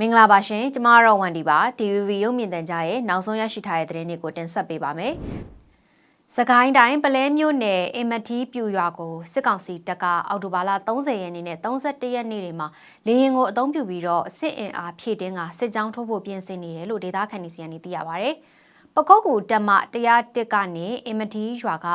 မင်္ဂလာပါရှင်ကျမကတော့ဝန်ဒီပါ TVB ရုပ်မြင်သံကြားရဲ့နောက်ဆုံးရရှိထားတဲ့သတင်းတွေကိုတင်ဆက်ပေးပါမယ်။စကိုင်းတိုင်းပလဲမြို့နယ်အင်မတီပြူရွာကိုစစ်ကောင်စီတပ်ကအောက်တိုဘာလ30ရက်နေ့နဲ့31ရက်နေ့တွေမှာလေရင်ကိုအုံပြုပြီးတော့စစ်အင်အားဖြည့်တင်းကစစ်ကြောင်းထိုးဖို့ပြင်ဆင်နေတယ်လို့ဒေသခံတွေစီကနေသိရပါဗျ။ ပကုတ်ကူတက်မ101ကနေအင်မတီရွာက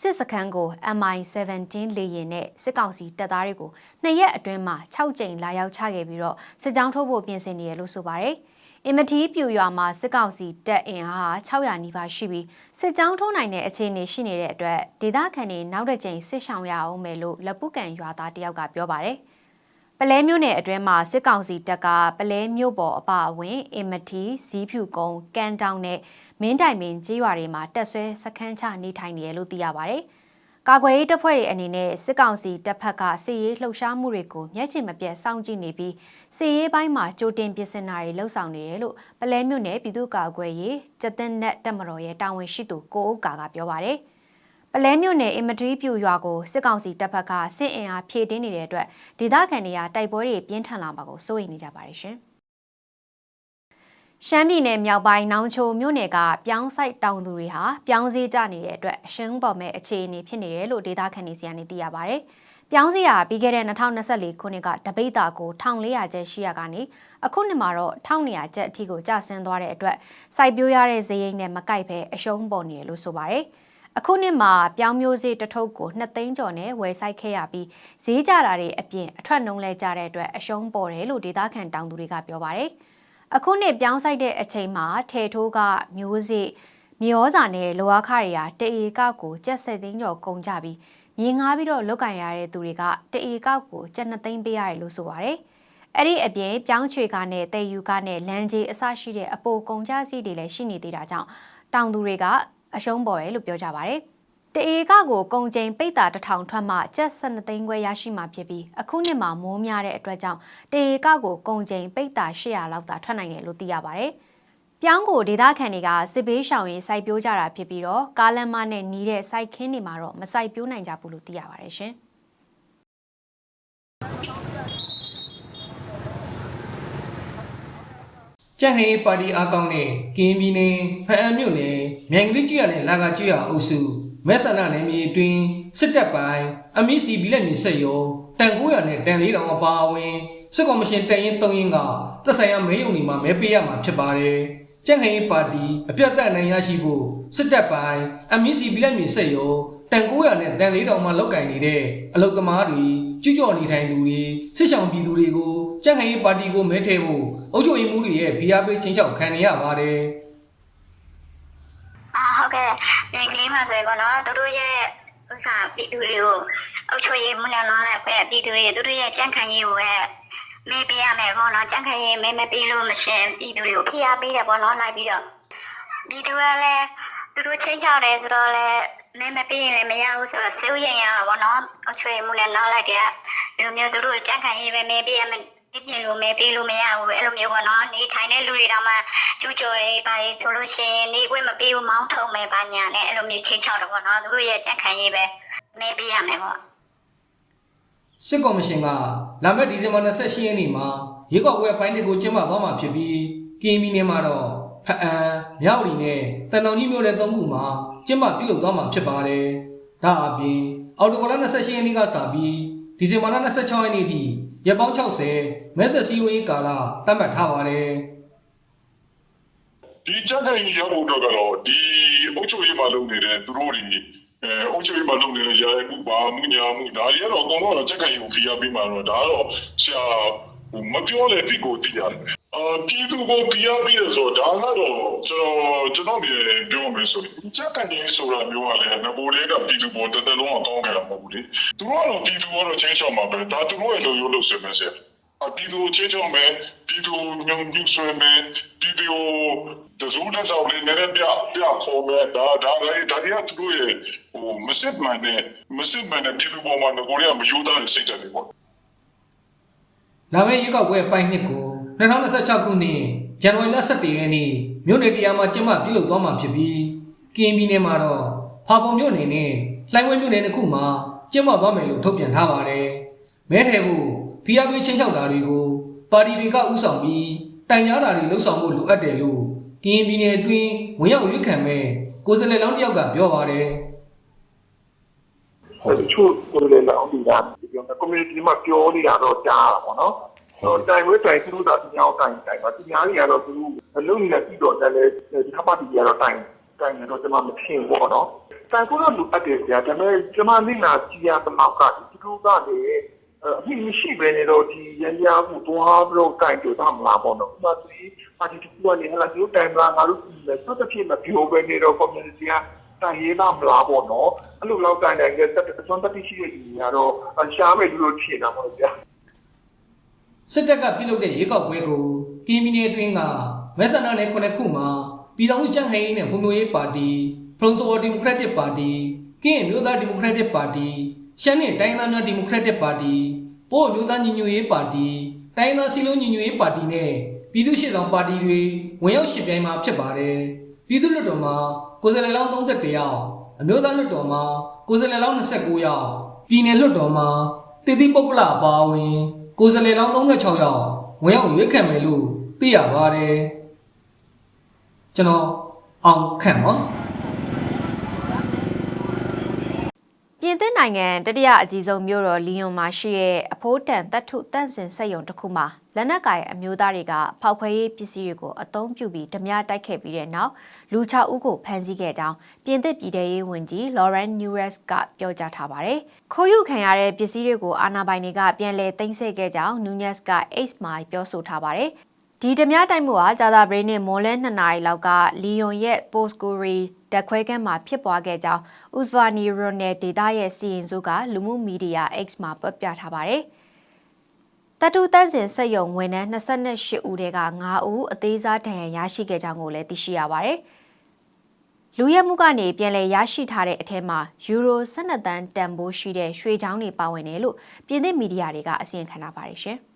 စစ်စခန်းကို MI17 လေရင်နဲ့စစ်ကောင်စီတပ်သားတွေကိုနှစ်ရက်အတွင်းမှာ6ကြိမ်လာရောက်ချခဲ့ပြီးတော့စစ်ကြောင်းထိုးဖို့ပြင်ဆင်နေတယ်လို့ဆိုပါတယ်။အင်မတီပြူရွာမှာစစ်ကောင်စီတပ်အင်အား600နီးပါးရှိပြီးစစ်ကြောင်းထိုးနိုင်တဲ့အခြေအနေရှိနေတဲ့အတွက်ဒေသခံတွေနောက်တစ်ကြိမ်စစ်ဆောင်ရအောင်မယ်လို့လက်ပုကန်ရွာသားတယောက်ကပြောပါတယ်။ ပလဲမြို့နယ်အတွင်းမှာစစ်ကောင်စီတပ်ကပလဲမြို့ပေါ်အပါအဝင်အင်မတီဇီးဖြူကုန်းကန်တောင်နဲ့မင်းတိုင်ပင်ကြီးရွာတွေမှာတက်ဆွဲစခန်းချနေထိုင်နေရလို့သိရပါဗျ။ကာကွယ်ရေးတပ်ဖွဲ့တွေအနေနဲ့စစ်ကောင်စီတပ်ဖက်ကစစ်ရေးလှုပ်ရှားမှုတွေကိုမျက်ခြေမပြတ်စောင့်ကြည့်နေပြီးစစ်ရေးပိုင်းမှာကြိုတင်ပြင်ဆင်တာတွေလှုပ်ဆောင်နေတယ်လို့ပလဲမြို့နယ်ပြည်သူ့ကာကွယ်ရေးစက်တင်နက်တက်မတော်ရဲ့တာဝန်ရှိသူကိုအိုးကာကပြောပါဗျ။ ပလဲမြို့နယ်အင်မထရီပြူရွာကိုစစ်ကောင်စီတပ်ဖက်ကစစ်အင်အားဖြည့်တင်းနေတဲ့အတွက်ဒေသခံတွေကတိုက်ပွဲတွေပြင်းထန်လာမှာကိုစိုးရိမ်နေကြပါတယ်ရှင်။ရှမ်းပြည်နယ်မြောက်ပိုင်းနောင်ချိုမြို့နယ်ကပြောင်းဆိုင်တောင်သူတွေဟာပြောင်းစည်းကြနေတဲ့အတွက်အရှင်းပေါ်မဲ့အခြေအနေဖြစ်နေတယ်လို့ဒေသခံတွေစီကနေသိရပါဗျ။ပြောင်းစည်းဟာပြီးခဲ့တဲ့2024ခုနှစ်ကတပိတ်တာကို1400ကျပ်ရှိရကနေအခုနှစ်မှာတော့1200ကျပ်အထိကိုကျဆင်းသွားတဲ့အတွက်စိုက်ပျိုးရတဲ့ဈေးရိမ်နဲ့မကိုက်ပဲအရှုံးပေါ်နေတယ်လို့ဆိုပါဗျ။ အခုနှစ်မှာပြောင်းမျိုးစေးတစ်ထုပ်ကို2သိန်းကျော်နဲ့ဝယ်ဆိုင်ခဲ့ရပြီးဈေးကြတာတွေအပြင်အထွက်နှုံးလဲကြတဲ့အတွက်အရှုံးပေါ်တယ်လို့ဒေသခံတောင်သူတွေကပြောပါတယ်။အခုနှစ်ပြောင်းဆိုင်တဲ့အချိန်မှာထေထိုးကမျိုးစေ့မြေဩဇာနဲ့လောအားခတွေဟာတအေကောက်ကိုကျက်ဆက်သိန်းကျော်ကုန်ကြပြီးမြေငားပြီးတော့လုတ်ကင်ရတဲ့သူတွေကတအေကောက်ကိုကျက်နှစ်သိန်းပေးရတယ်လို့ဆိုပါတယ်။အဲ့ဒီအပြင်ပြောင်းချွေကနဲ့တေယူကနဲ့လန်ကြီးအစရှိတဲ့အပိုကုန်ကြစီတွေလည်းရှိနေသေးတာကြောင့်တောင်သူတွေက အရှုံးပေါ်တယ်လို့ပြောကြပါတယ်။တအေကကိုကုံချိန်ပိတ်တာတစ်ထောင်ထွက်မှကျပ်12သိန်းခွဲရရှိမှာဖြစ်ပြီးအခုနှစ်မှာမိုးများတဲ့အတွက်ကြောင့်တအေကကိုကုံချိန်ပိတ်တာ800လောက်သာထွက်နိုင်တယ်လို့သိရပါဗျ။ပြောင်းကိုဒေသခံတွေကစစ်ဘေးရှောင်ရင်စိုက်ပျိုးကြတာဖြစ်ပြီးတော့ကားလမ်းမနဲ့နီးတဲ့စိုက်ခင်းတွေမှာတော့မစိုက်ပျိုးနိုင်ကြဘူးလို့သိရပါတယ်ရှင်။ ကြံ့ဟိပါတီအားကောင်းတဲ့ကင်းပြည်နယ်ဖအံမြို့နယ်မြိုင်ကလေးကြီးရနဲ့လာကကြီးရအုပ်စုမဲဆန္ဒနယ်မြေအတွင်းစစ်တပ်ပိုင်းအမီစီဘီလက်မြေဆက်ရုံတန်900နဲ့တန်400အပါအဝင်စစ်ကော်မရှင်တန်ရင်3ရင်ကသက်ဆိုင်ရာမဲယုံတွေမှာမဲပေးရမှာဖြစ်ပါတယ်။ကြံ့ခိုင်ရေးပါတီအပြတ်သက်နိုင်ရရှိဖို့စစ်တပ်ပိုင်းအမီစီဘီလက်မြေဆက်ရုံတန်900နဲ့တန်400မှာလောက်ကင်နေတဲ့အလုသမားတွေ ကျွကြော်နေထိုင်လူတွေစစ်ဆောင်ပြည်သူတွေကိုကြံ့ခိုင်ရေးပါတီကိုမဲထည့်ဖို့အုပ်ချုပ်ရေးမှူးတွေရဲ့ဖိအားပေးချင်းချောက်ခံနေရပါတယ်။အာဟုတ်ကဲ့ဒီကလေးမှဆိုရင်ပေါ့နော်သူတို့ရဲ့ဥစ္စာပြည်သူတွေကိုအုပ်ချုပ်ရေးမှုနဲ့လောတဲ့ဖွဲ့ပြည်သူတွေသူတို့ရဲ့ကြံ့ခိုင်ရေးကိုပဲမေးပြရမယ်ပေါ့နော်ကြံ့ခိုင်ရေးမေးမပေးလို့မရှင်ပြည်သူတွေကိုဖိအားပေးတယ်ပေါ့နော်လိုက်ပြီးတော့ပြည်သူကလည်းသူတို့ချင်းချောက်တယ်ဆိုတော့လည်း မေးမပေးရင်လည်းမရဘူးဆိုတော့စေဦးရင်ရပါပေါ့နော်အုပ်ချုပ်ရေးမှုနဲ့နောက်လိုက်တဲ့ဒီလိုမျိုးသူတို့ကြံ့ခိုင်ရေးပဲမေးပြရမယ်ပြပြင်လို့မဲပေးလို့မရဘူးအဲ့လိုမျိုးပေါ့နော်နေထိုင်တဲ့လူတွေတောင်မှကျူးကျော်တွေပါလေဆိုလို့ရှိရင်နေခွင့်မပေးဘူးမောင်းထုံမယ်ပါညာနဲ့အဲ့လိုမျိုးချိန်ချောက်တော့ပေါ့နော်သူတို့ရဲ့ကြက်ခံရေးပဲမဲပေးရမယ်ပေါ့စစ်ကော်မရှင်ကလာမယ့်ဒီဇင်ဘာ28ရက်နေ့မှာရွေးကောက်ပွဲပိုင်းတွေကိုကျင်းပသွားမှာဖြစ်ပြီးကင်းပြည်နယ်မှာတော့ဖအံမြောက်လီနဲ့တန်တောင်ကြီးမြို့နယ်သုံးခုမှာ ကျင်းပပြုလုပ်သွားမှာဖြစ်ပါတယ်။ဒါအပြင်အော်တိုဘာလ28ရက်နေ့ကစပြီးဒီဇင်ဘာလ26ရက်နေ့ထိရက်ပေါင်း60မဲဆွယ်စည်းဝေးကာလသတ်မှတ်ထားပါတယ်။ဒီကြက်ခိုင်ကြီးရောက်ဖို့အတွက်ကတော့ဒီအုပ်ချုပ်ရေးမှာလုပ်နေတဲ့သူတို့တွေအဲအုပ်ချုပ်ရေးမှာလုပ်နေတဲ့ရာရမှုပါမှုညာမှုဒါတွေကတော့အကုန်လုံးကတော့ကြက်ခိုင်ကြီးကိုဖိအားပေးမှာတော့ဒါကတော့ဆရာဟိုမပြောလေတိကိုတိရတယ် အာပြည်သူကိုဖိအားပေးရဆိုတော့ဒါကတော့ကျွန်တော်ကျွန်တော်ဒီပြောမယ်ဆိုရင်ကြက်ခိုင်ကြီးဆိုတာမျိုးကလည်းငပိုတွေကပြည်သူပေါ်တသက်လုံးအောင်ကောင်းကြတာမဟုတ်ဘူးလေသူတို့ကတော့ပြည်သူကတော့ချင်းချောင်းမှာပဲဒါသူတို့ရဲ့လိုရိုးလို့ဆိုမယ်ဆရာအပြည်သူချင်းချောင်းမယ်ပြည်သူညုံညူဆွေမယ်ပြည်သူတဇူးတဲ့ဆောင်လေးနည်းနည်းပြပြခေါ်မယ်ဒါဒါလည်းဒါတွေကသူတို့ရဲ့ဟိုမစစ်မှန်တဲ့မစစ်မှန်တဲ့ပြည်သူပေါ်မှာငကိုရီးယားမယူသားတဲ့စိတ်ဓာတ်တွေပေါ့လာမယ့်ရွေးကောက်ပွဲအပိုင်းနှစ်ကို 2026ခုနှစ်ဇန်နဝါရီလ17ရက်နေ့မြို့နယ်တရားမှာကျင်းပပြုလုပ်သွားမှာဖြစ်ပြီးကင်းပြည်နယ်မှာတော့ဖာပုံမြို့နယ်နဲ့လှိုင်းဝဲမြို့နယ်တစ်ခုမှာကျင်းပသွားမယ်လို့ထုတ်ပြန်ထားပါတယ်။မဲထဲဖို့ဖိအားပေးချင်းချောက်တာတွေကိုပါတီတွေကဥဆောင်ပြီးတိုင်ကြားတာတွေလှုပ်ဆောင်ဖို့လိုအပ်တယ်လို့ကရင်ပြည်နယ်အတွင်းဝင်ရောက်ရွေးခံမဲ့ကိုယ်စားလှယ်လောင်းတစ်ယောက်ကပြောပါတယ်ဟိုတချို့ကိုယ်လည်းလောင်းနေတာဒီကောင် community မှာပြောနေတာတော့ကြားတာပေါ့နော် ဟိုတိုင်ဝဲတိုင်သူတို့ကဒီအောင်တိုင်တိုင်ပါသူများတွေကတော့သူအလုံးနဲ့ပြီးတော့တယ်လေဒီခါပါတီကတော့တိုင်တိုင်နေတော့ကျွန်မမထင်ဘူးပေါ့နော်တိုင်ကိုတော့လူအပ်တယ်ကြာဒါပေမဲ့ကျွန်မနေလာကြည့်ရတဲ့နောက်ကဒီလိုကလည်းအဖြစ်မရှိပဲနေတော့ဒီရန်ရမှုသွားပြီးတော့တိုင်ကြတာမလားပေါ့နော်ဥပမာသူပါတီတူကနေဟလာဒီတိုင်လာငါတို့ဒီလက်ဆက်တစ်ဖြစ်မပြောပဲနေတော့ community ကတိုင်ရေးလာမလားပေါ့နော်အဲ့လိုလောက်တိုင်တိုင်ကတက်အစွမ်းတက်ရှိတဲ့လူတွေကတော့ရှားမယ်လို့ထင်တာပေါ့ဗျာ စစ်တပ်ကပြုလုပ်တဲ့ရွေးကောက်ပွဲကိုကင်းမီနယ်အတွင်းကမဲဆန္ဒနယ်ခုနှစ်ခုမှာပြည်ထောင်စုကြံ့ခိုင်ရေးနဲ့ဖွံ့ဖြိုးရေးပါတီဖရုံဆိုဒီမိုကရက်တစ်ပါတီကင်းအမျိုးသားဒီမိုကရက်တစ်ပါတီရှမ်းနဲ့တိုင်းသားများဒီမိုကရက်တစ်ပါတီပို့အမျိုးသားညီညွတ်ရေးပါတီတိုင်းသားစီလုံးညီညွတ်ရေးပါတီနဲ့ပြည်သူ့ရှေ့ဆောင်ပါတီတွေဝင်ရောက်ရှင်ပြိုင်မှာဖြစ်ပါတယ်ပြည်သူ့လွှတ်တော်မှာကိုယ်စားလှယ်လောင်း31ယောက်အမျိုးသားလွှတ်တော်မှာကိုယ်စားလှယ်လောင်း29ယောက်ပြည်နယ်လွှတ်တော်မှာတည်တည်ပုဂ္ဂလအပါအဝင် ကိုယ်စားလှယ်လောင်း36ယောက်ဝင်ရောက်ရွေးခံမယ်လို့သိရပါတယ်ကျွန်တော်အောင်ခန့်ပါ ပြင်သစ်နိုင်ငံတတိယအကြီးဆုံးမြို့တော်လီယွန်မှာရှိတဲ့အဖိုးတန်တပ်ထုတန့်စင်စက်ရုံတစ်ခုမှာလက်နက်ကိုင်အမျိုးသားတွေကဖောက်ခွဲရေးပစ္စည်းတွေကိုအသုံးပြုပြီးဓမြတိုက်ခဲ့ပြီးတဲ့နောက်လူ6ဦးကိုဖမ်းဆီးခဲ့ကြောင်းပြင်သစ်ပြည်ထရေးဝန်ကြီး Laurent Nunez ကပြောကြားထားပါတယ်။ခိုးယူခံရတဲ့ပစ္စည်းတွေကိုအာဏာပိုင်တွေကပြန်လည်သိမ်းဆည်းခဲ့ကြောင်း Nunez က X မှာပြောဆိုထားပါတယ်။ ဒီဓမြတိုက်မှုဟာဂျာသာဘရိနဲ့မွန်လဲ2နာရီလောက်ကလီယွန်ရဲ့ Postgori တက်ခွဲကမ်းမှာဖြစ်ပွားခဲ့ကြောင်း Uzvani Ronel ဒေတာရဲ့စီရင်စုကလူမှုမီဒီယာ X မှာပြပြထားပါတယ်။တတူတန်းစင်စက်ယုံဝန်ထမ်း28ဦးထဲက9ဦးအသေးစားဒဏ်ရာရရှိခဲ့ကြောင်းကိုလည်းသိရှိရပါတယ်။လူရဲမှုကနေပြန်လည်ရရှိထားတဲ့အထက်မှာယူရို12တန်းတန်ဖိုးရှိတဲ့ရွှေချောင်းတွေပါဝင်တယ်လို့ပြည်သစ်မီဒီယာတွေကအစီရင်ခံထားပါတယ်ရှင်။